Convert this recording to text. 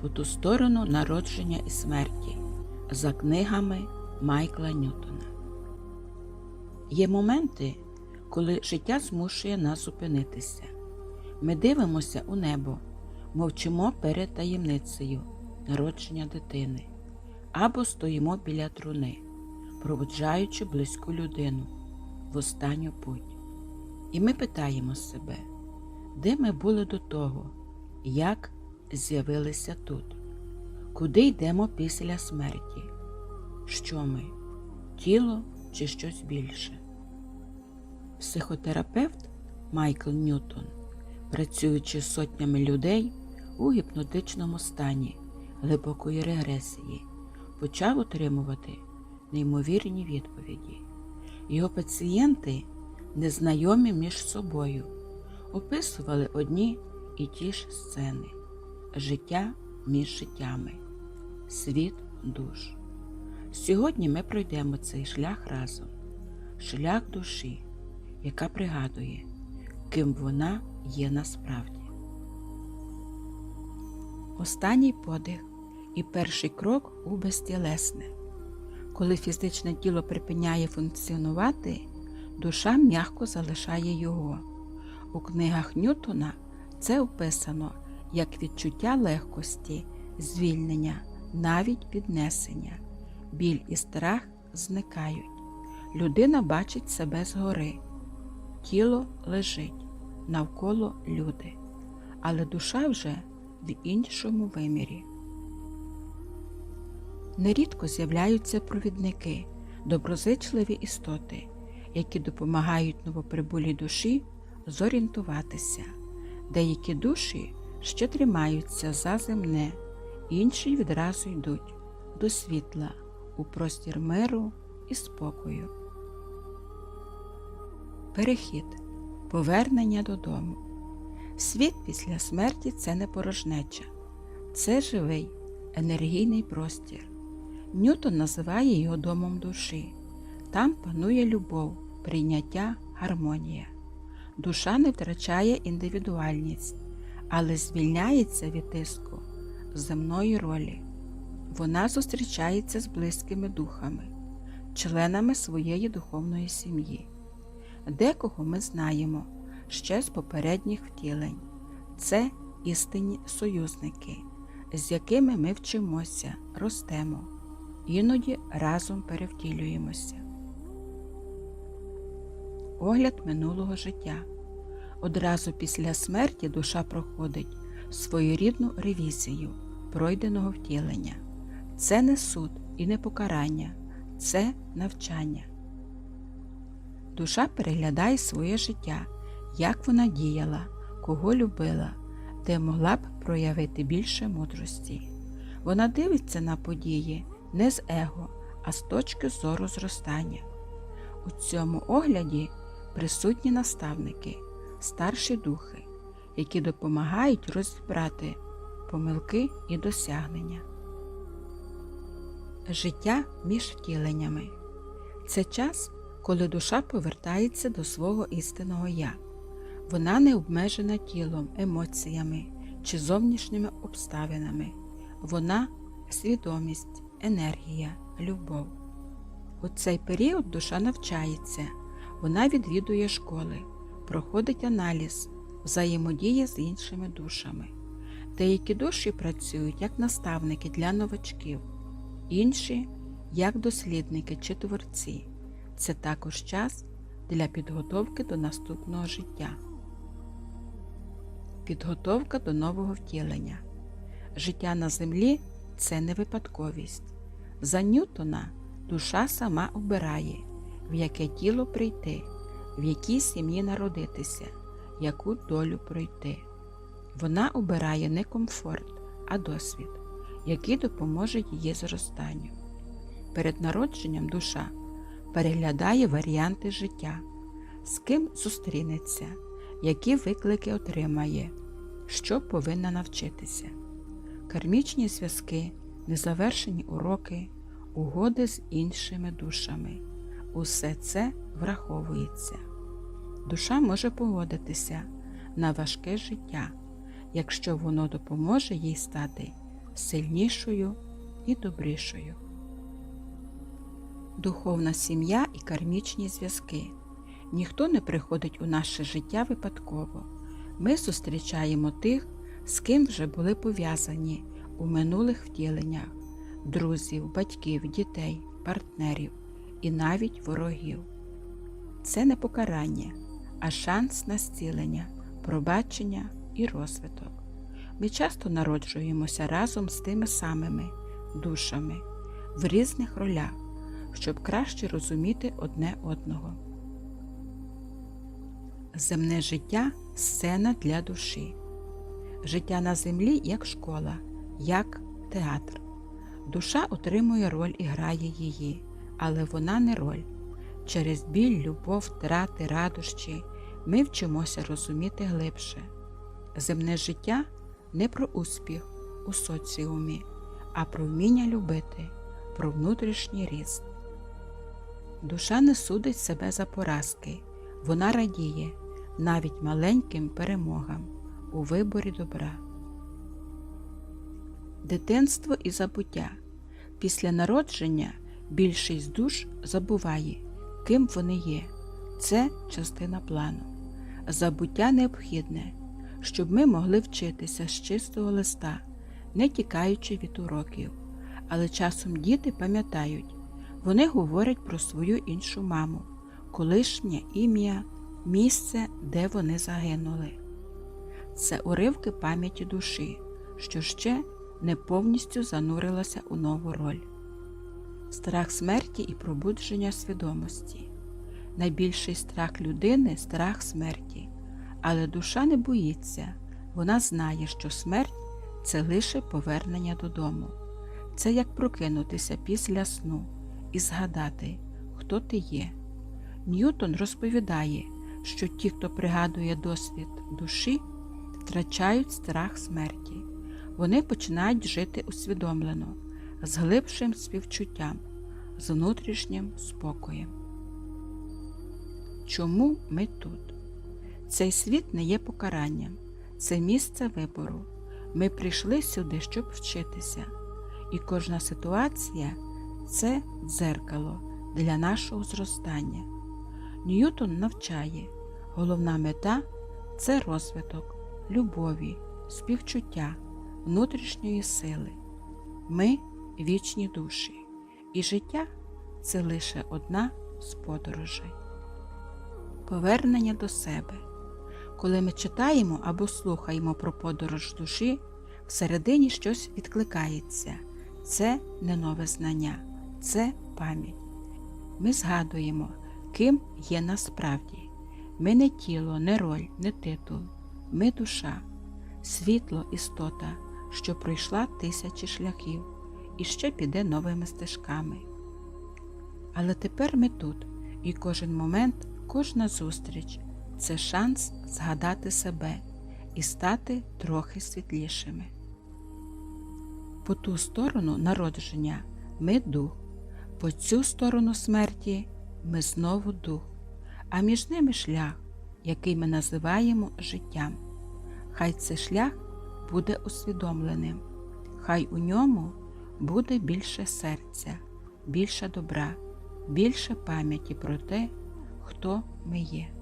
по ту сторону народження і смерті за книгами Майкла Ньютона. Є моменти, коли життя змушує нас зупинитися. Ми дивимося у небо, мовчимо перед таємницею народження дитини або стоїмо біля труни, проводжаючи близьку людину в останню путь. І ми питаємо себе, де ми були до того, як з'явилися тут, куди йдемо після смерті, що ми, тіло чи щось більше. Психотерапевт Майкл Ньютон, працюючи з сотнями людей у гіпнотичному стані глибокої регресії, почав отримувати неймовірні відповіді. Його пацієнти, незнайомі між собою, описували одні і ті ж сцени життя між життями, світ душ. Сьогодні ми пройдемо цей шлях разом, шлях душі, яка пригадує, ким вона є насправді. Останній подих і перший крок у безтілесне. Коли фізичне тіло припиняє функціонувати, душа м'яко залишає його. У книгах Ньютона це описано як відчуття легкості, звільнення, навіть піднесення. Біль і страх зникають. Людина бачить себе згори. Тіло лежить, навколо люди, але душа вже в іншому вимірі. Нерідко з'являються провідники, доброзичливі істоти, які допомагають новоприбулій душі зорієнтуватися. Деякі душі ще тримаються за земне, інші відразу йдуть до світла, у простір миру і спокою. Перехід повернення додому. Світ після смерті це не порожнеча, це живий, енергійний простір. Ньютон називає його домом душі. Там панує любов, прийняття, гармонія. Душа не втрачає індивідуальність, але звільняється від тиску земної ролі. Вона зустрічається з близькими духами, членами своєї духовної сім'ї. Декого ми знаємо ще з попередніх втілень. Це істинні союзники, з якими ми вчимося, ростемо, іноді разом перевтілюємося. Огляд минулого життя. Одразу після смерті душа проходить своєрідну ревізію пройденого втілення. Це не суд і не покарання, це навчання. Душа переглядає своє життя, як вона діяла, кого любила, де могла б проявити більше мудрості. Вона дивиться на події не з его, а з точки зору зростання. У цьому огляді присутні наставники, старші духи, які допомагають розібрати помилки і досягнення. Життя між втіленнями це час, коли душа повертається до свого істинного я. Вона не обмежена тілом, емоціями чи зовнішніми обставинами. Вона свідомість, енергія, любов. У цей період душа навчається, вона відвідує школи, проходить аналіз, взаємодіє з іншими душами. Деякі душі працюють як наставники для новачків, інші як дослідники чи творці. Це також час для підготовки до наступного життя. Підготовка до нового втілення. Життя на землі це не випадковість. За Ньютона душа сама обирає, в яке тіло прийти, в якій сім'ї народитися, яку долю пройти. Вона обирає не комфорт, а досвід, який допоможе її зростанню. Перед народженням душа переглядає варіанти життя, з ким зустрінеться, які виклики отримає, що повинна навчитися. Кармічні зв'язки, незавершені уроки, угоди з іншими душами. Усе це враховується. Душа може погодитися на важке життя, якщо воно допоможе їй стати сильнішою і добрішою. Духовна сім'я і кармічні зв'язки. Ніхто не приходить у наше життя випадково. Ми зустрічаємо тих, з ким вже були пов'язані у минулих втіленнях друзів, батьків, дітей, партнерів і навіть ворогів. Це не покарання, а шанс на зцілення, пробачення і розвиток. Ми часто народжуємося разом з тими самими душами в різних ролях, щоб краще розуміти одне одного. Земне життя сцена для душі. Життя на землі як школа, як театр. Душа отримує роль і грає її, але вона не роль. Через біль, любов, втрати, радощі ми вчимося розуміти глибше. Земне життя не про успіх у соціумі, а про вміння любити, про внутрішній ріст. Душа не судить себе за поразки, вона радіє навіть маленьким перемогам у виборі добра. Дитинство і забуття. Після народження більшість душ забуває, ким вони є. Це частина плану. Забуття необхідне, щоб ми могли вчитися з чистого листа, не тікаючи від уроків. Але часом діти пам'ятають, вони говорять про свою іншу маму, колишнє ім'я, місце, де вони загинули. Це уривки пам'яті душі, що ще не повністю занурилася у нову роль. Страх смерті і пробудження свідомості. Найбільший страх людини страх смерті, але душа не боїться, вона знає, що смерть це лише повернення додому. Це як прокинутися після сну і згадати, хто ти є. Ньютон розповідає, що ті, хто пригадує досвід душі, втрачають страх смерті. Вони починають жити усвідомлено, з глибшим співчуттям, з внутрішнім спокоєм. Чому ми тут? Цей світ не є покаранням, це місце вибору. Ми прийшли сюди, щоб вчитися, і кожна ситуація це дзеркало для нашого зростання. Ньютон навчає, головна мета це розвиток, любові, співчуття, внутрішньої сили. Ми вічні душі, і життя це лише одна з подорожей. Повернення до себе. Коли ми читаємо або слухаємо про подорож душі, всередині щось відкликається. Це не нове знання, це пам'ять. Ми згадуємо, ким є насправді. Ми не тіло, не роль, не титул, ми душа, світло, істота, що пройшла тисячі шляхів і ще піде новими стежками. Але тепер ми тут, і кожен момент, кожна зустріч це шанс згадати себе і стати трохи світлішими. По ту сторону народження ми дух, по цю сторону смерті ми знову дух, а між ними шлях, який ми називаємо життям. Хай цей шлях буде усвідомленим, хай у ньому буде більше серця, більше добра, більше пам'яті про те, хто ми є.